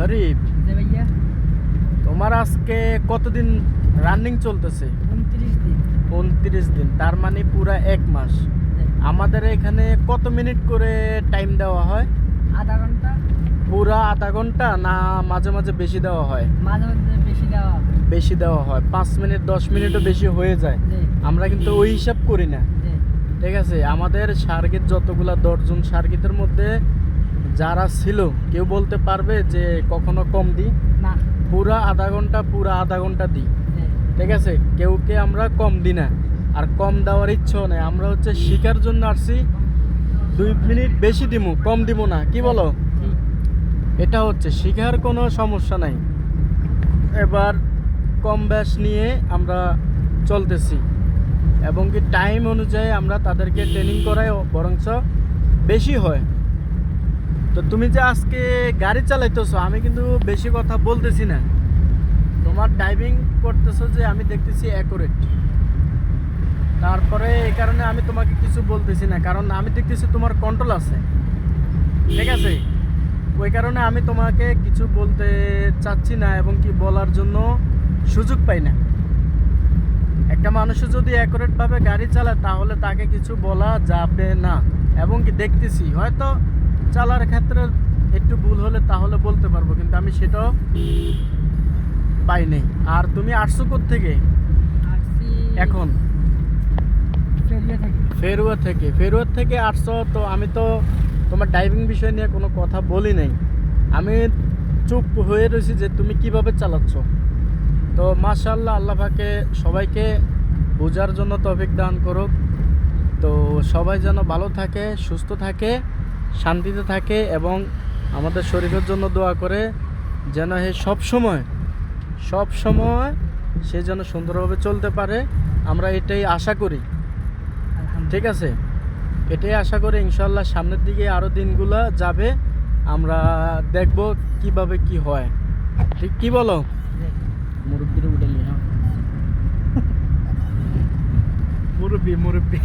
শরীফ তোমার আজকে কতদিন রানিং চলতেছে? উনত্রিশ দিন। উনত্রিশ দিন তার মানে পুরা এক মাস। আমাদের এখানে কত মিনিট করে টাইম দেওয়া হয়? আধা ঘণ্টা। পুরা আধা ঘণ্টা না মাঝে মাঝে বেশি দেওয়া হয়? মাঝে মধ্যে বেশি দেওয়া বেশি দেওয়া হয় পাঁচ মিনিট দশ মিনিটও বেশি হয়ে যায়। আমরা কিন্তু ওই হিসাব করি না। ঠিক আছে আমাদের সার্কিট যতগুলা দশজন সার্কিটের মধ্যে যারা ছিল কেউ বলতে পারবে যে কখনো কম দিই না। পুরা আধা ঘণ্টা পুরা আধা ঘণ্টা দিই ঠিক আছে? কেউকে আমরা কম দিই না। আর কম দেওয়ার ইচ্ছেও নেই। আমরা হচ্ছে শিকার জন্য আসছি। দুই মিনিট বেশি দিমু কম দিমু না। কি বলো? এটা হচ্ছে শিখার কোনো সমস্যা নাই। এবার কম ব্যাস নিয়ে আমরা চলতেছি। এবং কি টাইম অনুযায়ী আমরা তাদেরকে ট্রেনিং করাই বরঞ্চ বেশি হয়। তো তুমি যে আজকে গাড়ি চালাইতেছো, আমি কিন্তু বেশি কথা বলতেছি না। তোমার ড্রাইভিং করতেছো যে আমি দেখতেছি অ্যাকুরেট তারপরে এই কারণে আমি তোমাকে কিছু বলতেছি না, কারণ আমি দেখতেছি তোমার কন্ট্রোল আছে। ঠিক আছে? ওই কারণে আমি তোমাকে কিছু বলতে চাচ্ছি না এবং কি বলার জন্য সুযোগ পাই না। একটা মানুষও যদি অ্যাকুরেটভাবে গাড়ি চালায়, তাহলে তাকে কিছু বলা যাবে না। এবং কি দেখতেছি, হয়তো চালার ক্ষেত্রে একটু ভুল হলে তাহলে বলতে পারব কিন্তু আমি সেটাও পাই নাই। আর তুমি আটশো থেকে আসছি এখন? ফেরিয়া থেকে। ফেরুয়া থেকে। আটশো তো আমি তো তোমার ড্রাইভিং বিষয় নিয়ে কোনো কথা বলি নাই। আমি চুপ হয়ে রয়েছি যে তুমি কীভাবে চালাচ্ছ। তো মাশাল্লাহ আল্লাহ পাকে সবাইকে বোঝার জন্য তফিক দান করুক। তো সবাই যেন ভালো থাকে সুস্থ থাকে। শান্তিতে থাকে এবং আমাদের শরীরের জন্য দোয়া করে যেন হে সব সময় সব সময় সে যেন সুন্দরভাবে চলতে পারে। আমরা এটাই আশা করি। ঠিক আছে? এটাই আশা করি ইনশাল্লাহ সামনের দিকে আরও দিনগুলো যাবে। আমরা দেখব কীভাবে কি হয়। ঠিক কি বলো? মুরব্বির উঠালি হ্যাঁ। মুরব্বি মুরব্বি।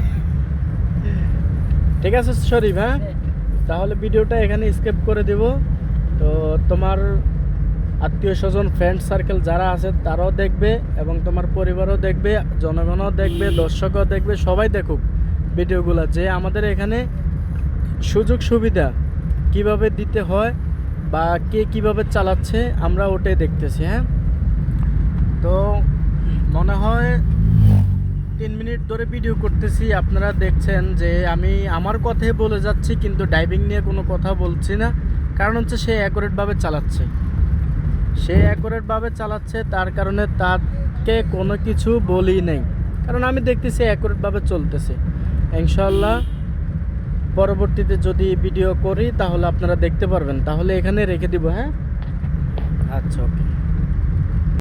ঠিক আছে শরীফ হ্যাঁ? যে তাহলে ভিডিওটা এখানে স্কেপ করে দেব। তো তোমার আত্মীয় স্বজন ফ্রেন্ড সার্কেল যারা আছে, তারাও দেখবে এবং তোমার পরিবারও দেখবে, জনগণও দেখবে, দর্শকও দেখবে, সবাই দেখুক ভিডিওগুলো যে আমাদের এখানে সুযোগ সুবিধা কীভাবে দিতে হয় বা কে কীভাবে চালাচ্ছে আমরা ওটাই দেখতেছি হ্যাঁ? তো মনে হয় তিন মিনিট ধরে ভিডিও করতেছি, আপনারা দেখছেন যে আমি আমার কথাই বলে যাচ্ছি, কিন্তু ডাইভিং নিয়ে কোনো কথা বলছি না। কারণ হচ্ছে সে অ্যাকুরেটভাবে চালাচ্ছে। সে অ্যাকুরেটভাবে চালাচ্ছে, তার কারণে তাকে কোনো কিছু বলি নেই। কারণ আমি দেখতেছি অ্যাকুরেটভাবে চলতেছে। ইনশাল্লাহ পরবর্তীতে যদি ভিডিও করি, তাহলে আপনারা দেখতে পারবেন। তাহলে এখানে রেখে দিব হ্যাঁ? আচ্ছা ওকে